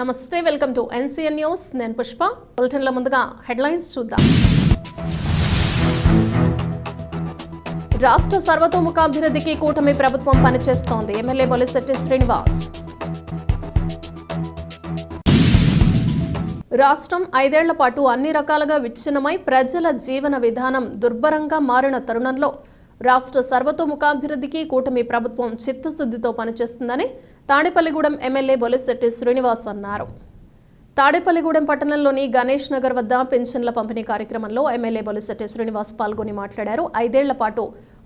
నమస్తే welcome to NCN news. నేను పుష్ప. బులెటిన్ల ముందుగా హెడ్లైన్స్ చూద్దాం. రాష్ట్ర సర్వతోముఖాభివృద్ధికి కూటమి ప్రభుత్వం పనిచేస్తోంది. ఎమ్మెల్యే బొలిశెట్టి శ్రీనివాస్. రాష్ట్రం ఐదేళ్ళ పాటు అన్ని రకాలుగా విచ్ఛిన్నమై ప్రజల జీవన విధానం దుర్భరంగా మారిన తరుణంలో రాష్ట్ర సర్వతోముఖాభివృద్ధికి కూటమి ప్రభుత్వం చిత్తశుద్ధితో పనిచేస్తుందని తాడేపల్లిగూడెం ఎమ్మెల్యే బొలిశెట్టి శ్రీనివాస్ అన్నారు. తాడేపల్లిగూడెం పట్టణంలోని గణేష్ నగర్ వద్ద పెన్షన్ల పంపిణీ కార్యక్రమంలో ఎమ్మెల్యే బొలిశెట్టి శ్రీనివాస్ పాల్గొని మాట్లాడారు. ఐదేళ్ళ పాటు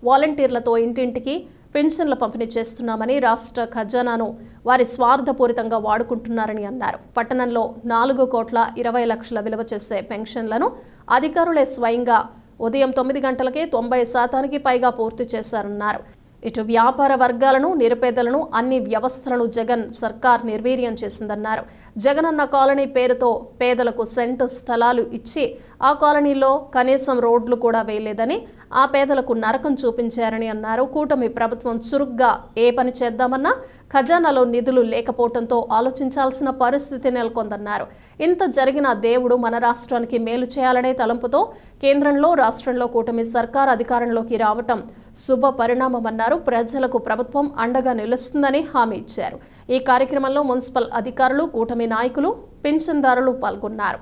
వాలంటీర్లతో ఇంటింటికి పెన్షన్ల పంపిణీ చేస్తున్నామని రాష్ట్ర ఖజానాను వారి స్వార్థపూరితంగా వాడుకుంటున్నారని అన్నారు. పట్టణంలో నాలుగు కోట్ల ఇరవై లక్షల విలువ చేసే పెన్షన్లను అధికారులే స్వయంగా ఉదయం తొమ్మిది గంటలకే తొంభై శాతానికి పైగా పూర్తి చేశారన్నారు. ఇటు వ్యాపార వర్గాలను నిరుపేదలను అన్ని వ్యవస్థలను జగన్ సర్కార్ నిర్వీర్యం చేసిందన్నారు. జగనన్న కాలనీ పేరుతో పేదలకు సెంటు స్థలాలు ఇచ్చి ఆ కాలనీలో కనీసం రోడ్లు కూడా వేయలేదని ఆ పేదలకు నరకం చూపించారని అన్నారు. కూటమి ప్రభుత్వం చురుగ్గా ఏ పని చేద్దామన్నా ఖజానాలో నిధులు లేకపోవడంతో ఆలోచించాల్సిన పరిస్థితి నెలకొందన్నారు. ఇంత జరిగిన దేవుడు మన రాష్ట్రానికి మేలు చేయాలనే తలంపుతో కేంద్రంలో రాష్ట్రంలో కూటమి సర్కార్ అధికారంలోకి రావటం శుభ పరిణామమన్నారు. ప్రజలకు ప్రభుత్వం అండగా నిలుస్తుందని హామీ ఇచ్చారు. ఈ కార్యక్రమంలో మున్సిపల్ అధికారులు కూటమి నాయకులు పింఛన్దారులు పాల్గొన్నారు.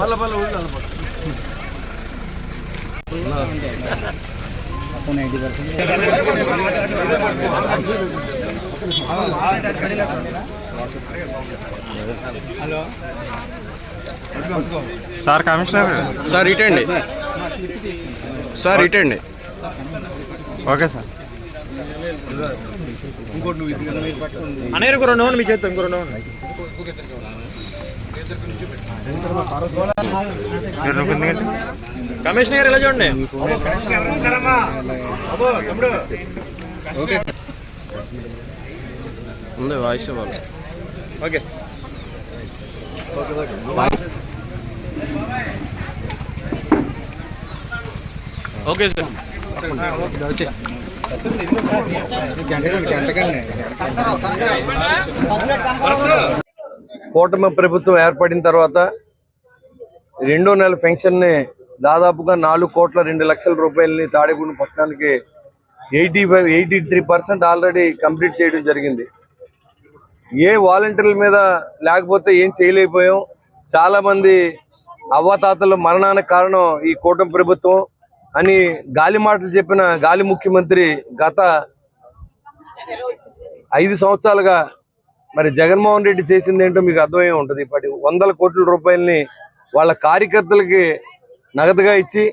నలభై సార్ కమిషనర్ సార్ ఇటండి. సార్ ఇటండి ఓకే సార్. ఇంకోటి నువ్వు ఇంకో రెండు మీ చేస్తాం ఇంకో రెండు మీరు నువ్వు కిందకి వెళ్ళు. కమిషనర్ గారు ఇలా చూడండి? ఉంది వాయిస్ ఇవ్వాలి. ఓకే. Okay sir. కూటమి ప్రభుత్వం ఏర్పడిన తర్వాత రెండో నెల పెన్షన్ని దాదాపుగా నాలుగు కోట్ల రెండు లక్షల రూపాయలని తాడేపూడి పట్టణానికి eighty five eighty three percent already complete చేయడం జరిగింది. ఏ వాలంటీర్ల మీద లేకపోతే ఏం చేయలేకపోయాం. చాలా మంది అవ్వాతాతల మరణానికి కారణం ఈ కూటమి ప్రభుత్వం అని గాలి మాటలు చెప్పిన గాలి ముఖ్యమంత్రి గత ఐదు సంవత్సరాలుగా మరి జగన్మోహన్ రెడ్డి చేసింది ఏంటో మీకు అర్థమై ఉంటుంది. ఇప్పటి వందల కోట్ల రూపాయలని వాళ్ళ కార్యకర్తలకి నగదుగా ఇచ్చి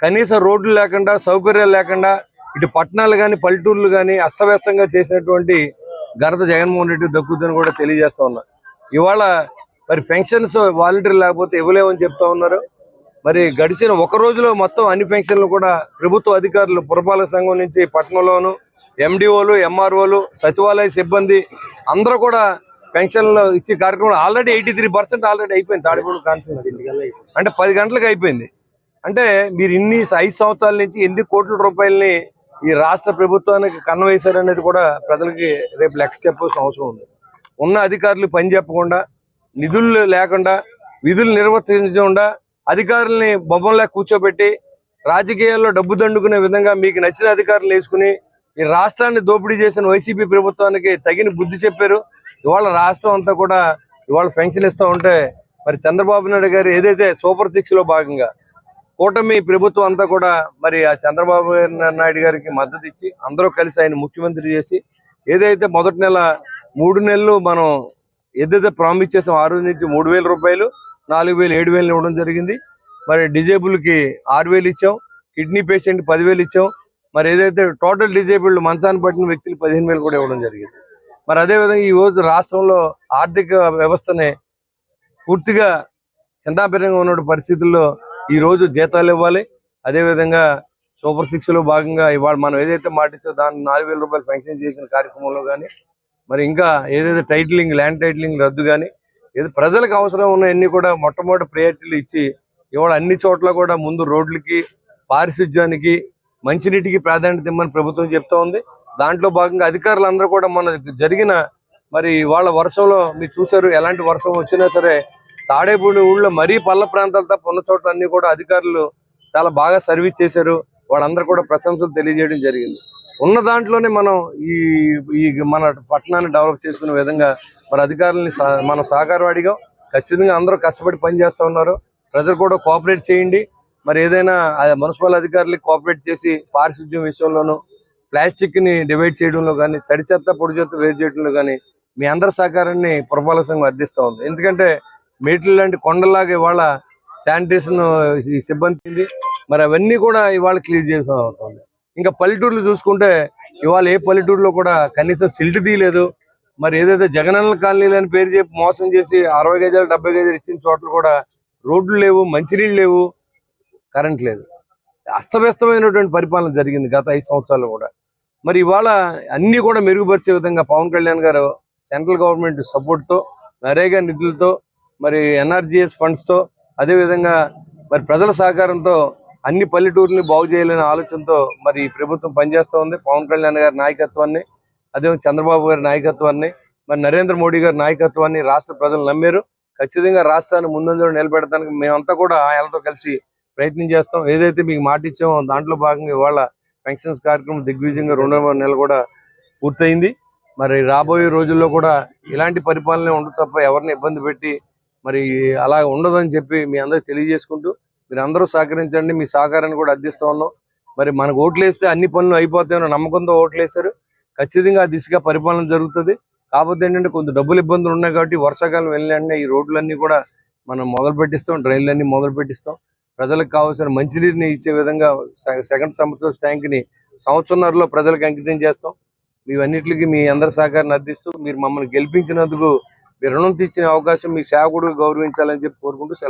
కనీస రోడ్లు లేకుండా సౌకర్యాలు లేకుండా ఇటు పట్టణాలు కానీ పల్లెటూర్లు కానీ అస్తవ్యస్తంగా చేసినటువంటి ఘనత జగన్మోహన్ రెడ్డి దక్కుతుందని కూడా తెలియజేస్తా ఉన్నా. ఇవాళ మరి పెన్షన్స్ వాలంటీర్ లేకపోతే ఇవ్వలేమని చెప్తా ఉన్నారు. మరి గడిచిన ఒక రోజులో మొత్తం అన్ని పెన్షన్లు కూడా ప్రభుత్వ అధికారులు పురపాలక సంఘం నుంచి పట్టణంలోను ఎండిఓలు ఎంఆర్ఓలు సచివాలయ సిబ్బంది అందరూ కూడా పెన్షన్లు ఇచ్చే కార్యక్రమం already eighty three percent already అయిపోయింది తాడిపూడి కాన్స్టిట్యూన్సీ. అంటే పది గంటలకు అయిపోయింది. అంటే మీరు ఇన్ని ఐదు సంవత్సరాల నుంచి ఎన్ని కోట్ల రూపాయలని ఈ రాష్ట్ర ప్రభుత్వానికి కన్వేశారనేది కూడా ప్రజలకి రేపు లెక్క చెప్పాల్సిన అవసరం ఉంది. ఉన్న అధికారులు పని చెప్పకుండా నిధులు లేకుండా విధులు నిర్వర్తించకుండా అధికారుల్ని బొమ్మలా కూర్చోబెట్టి రాజకీయాల్లో డబ్బు దండుకునే విధంగా మీకు నచ్చిన అధికారులు వేసుకుని ఈ రాష్ట్రాన్ని దోపిడీ చేసిన వైసీపీ ప్రభుత్వానికి తగిన బుద్ధి చెప్పారు. ఇవాళ రాష్ట్రం అంతా కూడా ఇవాళ పెన్షన్ ఇస్తూ ఉంటే మరి చంద్రబాబు నాయుడు గారు ఏదైతే సూపర్ సిక్స్లో భాగంగా కూటమి ప్రభుత్వం అంతా కూడా మరి ఆ చంద్రబాబు నాయుడు గారికి మద్దతు ఇచ్చి అందరూ కలిసి ఆయన ముఖ్యమంత్రి చేసి ఏదైతే మొదటి నెల మూడు నెలలు మనం ఏదైతే ప్రామిస్ చేసాం ఆ రోజు నుంచి మూడు వేల రూపాయలు నాలుగు వేలు ఏడు వేలు ఇవ్వడం జరిగింది. మరి డిజేబుల్కి ఆరు వేలు ఇచ్చాం. కిడ్నీ పేషెంట్ పదివేలు ఇచ్చాం. మరి ఏదైతే టోటల్ డిజేబుల్డ్ మంచాన్ని పట్టిన వ్యక్తులు పదిహేను వేలు కూడా ఇవ్వడం జరిగింది. మరి అదేవిధంగా ఈ రోజు రాష్ట్రంలో ఆర్థిక వ్యవస్థని పూర్తిగా చిన్నాభిన్నంగా ఉన్న పరిస్థితుల్లో ఈ రోజు జీతాలు ఇవ్వాలి. అదేవిధంగా సూపర్ సిక్స్లో భాగంగా ఇవాళ మనం ఏదైతే మాటిచ్చో దాన్ని నాలుగు వేల రూపాయలు పెన్షన్ చేసిన కార్యక్రమంలో కానీ మరి ఇంకా ఏదైతే టైటిలింగ్ ల్యాండ్ టైటిలింగ్ రద్దు కానీ ఏదో ప్రజలకు అవసరం ఉన్నవన్నీ కూడా మొట్టమొదటి ప్రయారిటీలు ఇచ్చి ఇవాళ అన్ని చోట్ల కూడా ముందు రోడ్లకి పారిశుధ్యానికి మంచినీటికి ప్రాధాన్యత ఇమ్మని ప్రభుత్వం చెప్తా ఉంది. దాంట్లో భాగంగా అధికారులందరూ కూడా మన జరిగిన మరి వాళ్ళ వర్షంలో మీరు చూశారు ఎలాంటి వర్షం వచ్చినా సరే తాడేపూడి ఊళ్ళో మరీ పల్ల ప్రాంతాలు తప్ప ఉన్న చోట్ల అన్ని కూడా అధికారులు చాలా బాగా సర్వీస్ చేశారు. వాళ్ళందరూ కూడా ప్రశంసలు తెలియజేయడం జరిగింది. ఉన్న దాంట్లోనే మనం ఈ ఈ మన పట్టణాన్ని డెవలప్ చేసుకునే విధంగా మరి అధికారులని మనం సహకారం అడిగాం. ఖచ్చితంగా అందరూ కష్టపడి పనిచేస్తూ ఉన్నారు. ప్రజలు కూడా కోఆపరేట్ చేయండి. మరి ఏదైనా మున్సిపల్ అధికారులు కోఆపరేట్ చేసి పారిశుద్ధ్యం విషయంలోనూ ప్లాస్టిక్ని డివైడ్ చేయడంలో కానీ తడి చెత్త పొడి చెత్త వేరు చేయడంలో కానీ మీ అందరి సహకారాన్ని పురపాలక సంఘం అందిస్తూ ఉంది. ఎందుకంటే మేట్లు లాంటి కొండలాగా ఇవాళ శానిటేషన్ సిబ్బంది ఉంది. మరి అవన్నీ కూడా ఇవాళ క్లియర్ చేసాం అవుతుంది ఇంకా పల్లెటూర్లు చూసుకుంటే ఇవాళ ఏ పల్లెటూరులో కూడా కనీసం సిల్ట్ తీయలేదు. మరి ఏదైతే జగనన్న కాలనీలు అని పేరు చెప్పి మోసం చేసి అరవై గజాలు డెబ్బై గజాలు ఇచ్చిన చోట్ల కూడా రోడ్లు లేవు మంచినీళ్ళు లేవు. కరెంట్ లేదు. అస్తవ్యస్తమైనటువంటి పరిపాలన జరిగింది గత ఐదు సంవత్సరాలు కూడా. మరి ఇవాళ అన్ని కూడా మెరుగుపరిచే విధంగా పవన్ కళ్యాణ్ గారు సెంట్రల్ గవర్నమెంట్ సపోర్ట్తో నరేగా నిధులతో మరి ఎన్ఆర్జీఎస్ ఫండ్స్తో అదేవిధంగా మరి ప్రజల సహకారంతో అన్ని పల్లెటూరుని బాగు చేయాలనే ఆలోచనతో మరి ఈ ప్రభుత్వం పనిచేస్తూ ఉంది. పవన్ కళ్యాణ్ గారి నాయకత్వాన్ని అదే చంద్రబాబు గారి నాయకత్వాన్ని మరి నరేంద్ర మోడీ గారి నాయకత్వాన్ని రాష్ట్ర ప్రజలు నమ్మారు. ఖచ్చితంగా రాష్ట్రాన్ని ముందంజలో నిలబెడటానికి మేమంతా కూడా ఆయనతో కలిసి ప్రయత్నం చేస్తాం. ఏదైతే మీకు మాట ఇచ్చామో దాంట్లో భాగంగా ఇవాళ పెన్షన్స్ కార్యక్రమం దిగ్విజయంగా రెండవ నెల కూడా పూర్తయింది. మరి రాబోయే రోజుల్లో కూడా ఇలాంటి పరిపాలనే ఉండదు తప్ప ఎవరిని ఇబ్బంది పెట్టి మరి అలా ఉండదని చెప్పి మీ అందరికి తెలియజేసుకుంటూ మీరు అందరూ సహకరించండి. మీ సహకారాన్ని కూడా అందిస్తూ ఉన్నాం. మరి మనకు ఓట్లు వేస్తే అన్ని పనులు అయిపోతాయన్న నమ్మకంతో ఓట్లు వేస్తారు ఖచ్చితంగా ఆ దిశగా పరిపాలన జరుగుతుంది. కాకపోతే ఏంటంటే కొంచెం డబ్బులు ఇబ్బందులు ఉన్నాయి కాబట్టి వర్షాకాలం వెళ్ళిన ఈ రోడ్లన్నీ కూడా మనం మొదలు పెట్టిస్తాం డ్రైన్లన్నీ మొదలు పెట్టిస్తాం ప్రజలకు కావాల్సిన మంచినీరుని ఇచ్చే విధంగా సెకండ్ సంవత్సరం ట్యాంక్ని సంవత్సరంలో ప్రజలకు అంకితం చేస్తాం. ఇవన్నిటికి మీ అందరి సహకారాన్ని అందిస్తూ మీరు మమ్మల్ని గెలిపించినందుకు మీ రుణం తీర్చిన అవకాశం మీ సేవకుడు గౌరవించాలని చెప్పి కోరుకుంటూ